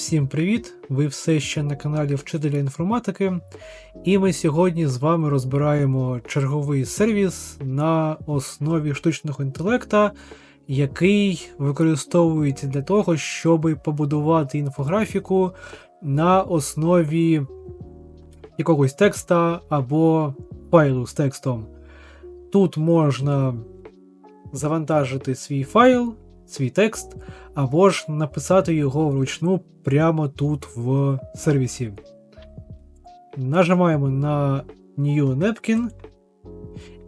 Всім привіт! Ви все ще на каналі Вчителя інформатики, і ми сьогодні з вами розбираємо черговий сервіс на основі штучного інтелекта, який використовується для того, щоб побудувати інфографіку на основі якогось текста або файлу з текстом. Тут можна завантажити свій файл, свій текст, або ж написати його вручну прямо тут в сервісі. Нажимаємо на New Napkin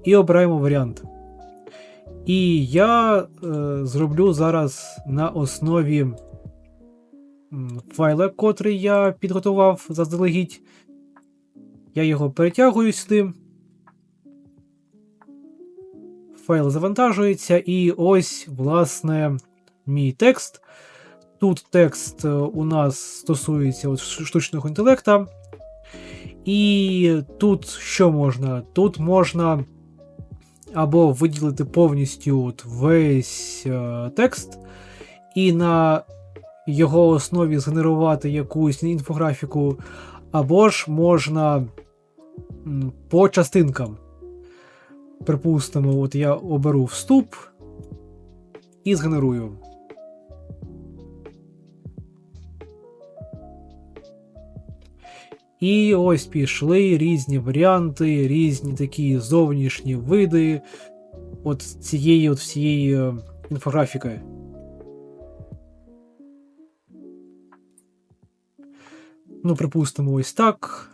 і обираємо варіант. І я е, зроблю зараз на основі файла, котрий я підготував заздалегідь. Я його перетягую сюди. Файл завантажується, і ось, власне, мій текст. Тут текст е, у нас стосується от штучного інтелекта. І тут що можна? Тут можна або виділити повністю от весь е, текст, і на його основі згенерувати якусь інфографіку, або ж можна по частинкам. Припустимо, от я оберу вступ і згенерую. І ось пішли різні варіанти, різні такі зовнішні види от цієї от всієї е, інфографіки. Ну, припустимо, ось так.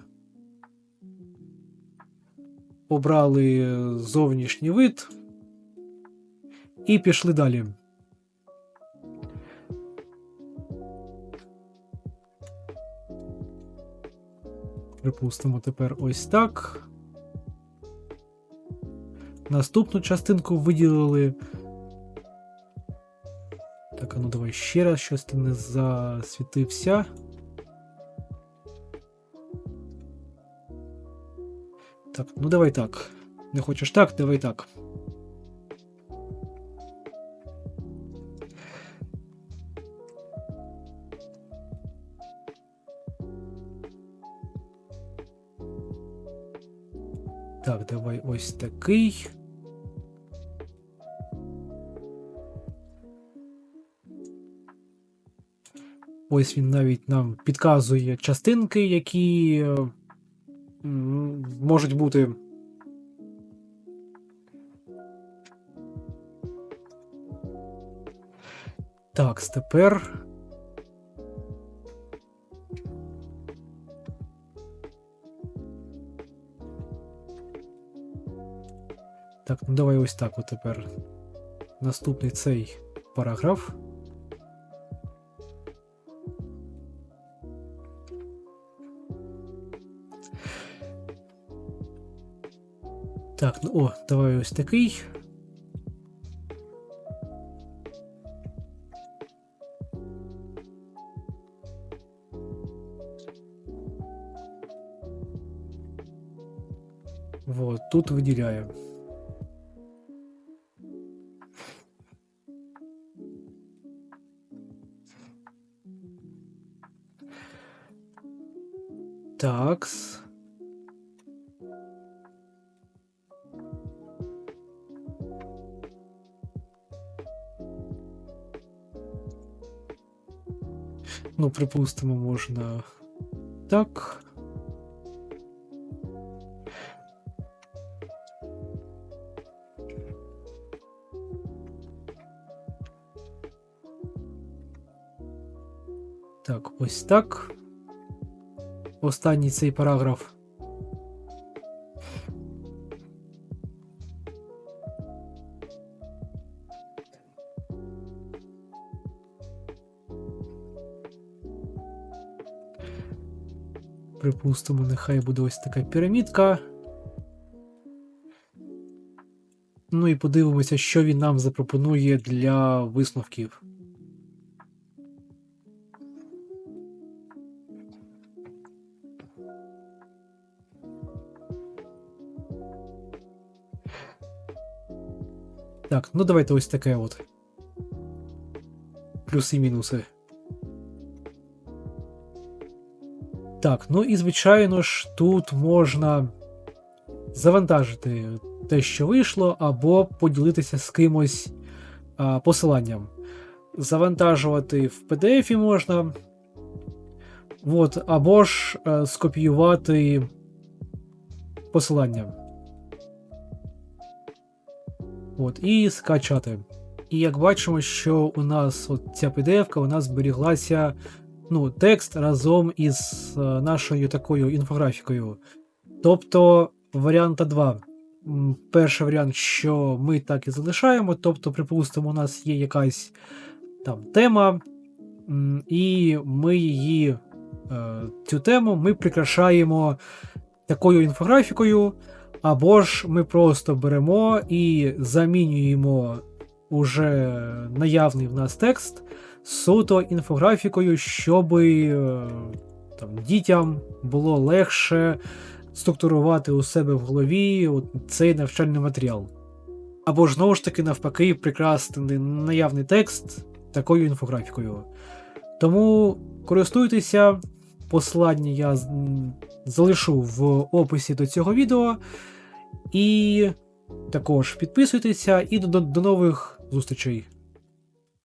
Обрали зовнішній вид і пішли далі. Припустимо тепер ось так. Наступну частинку виділили. Так, ну давай ще раз, щось ти не засвітився. Так, ну давай так. Не хочеш так, давай так. Так, давай ось такий. Ось він навіть нам підказує частинки, які е, можуть бути. Так, тепер. Так, ну давай ось так от тепер. Наступний цей параграф. Так, ну о, давай ось такий. Вот, тут виділяю. Такс. Ну, припустимо, можна так. Так, ось так. Останній цей параграф. Припустимо, нехай буде ось така пірамідка. Ну і подивимося, що він нам запропонує для висновків. Так, ну давайте ось таке от. Плюси і мінуси. Так, ну і звичайно ж, тут можна завантажити те, що вийшло, або поділитися з кимось а, посиланням. Завантажувати в PDF можна. От, або ж е, скопіювати посилання. От, і скачати. І як бачимо, що у нас от ця PDF нас зберіглася ну, текст разом із е, нашою такою інфографікою. Тобто варіанта 2. Перший варіант, що ми так і залишаємо. Тобто, припустимо, у нас є якась там тема, і ми її, е, цю тему ми прикрашаємо такою інфографікою, або ж ми просто беремо і замінюємо уже наявний в нас текст суто інфографікою, щоб там, дітям було легше структурувати у себе в голові цей навчальний матеріал. Або ж знову ж таки, навпаки, прикрасти наявний текст такою інфографікою. Тому користуйтеся, посилання я залишу в описі до цього відео. І також підписуйтеся і до, до нових зустрічей.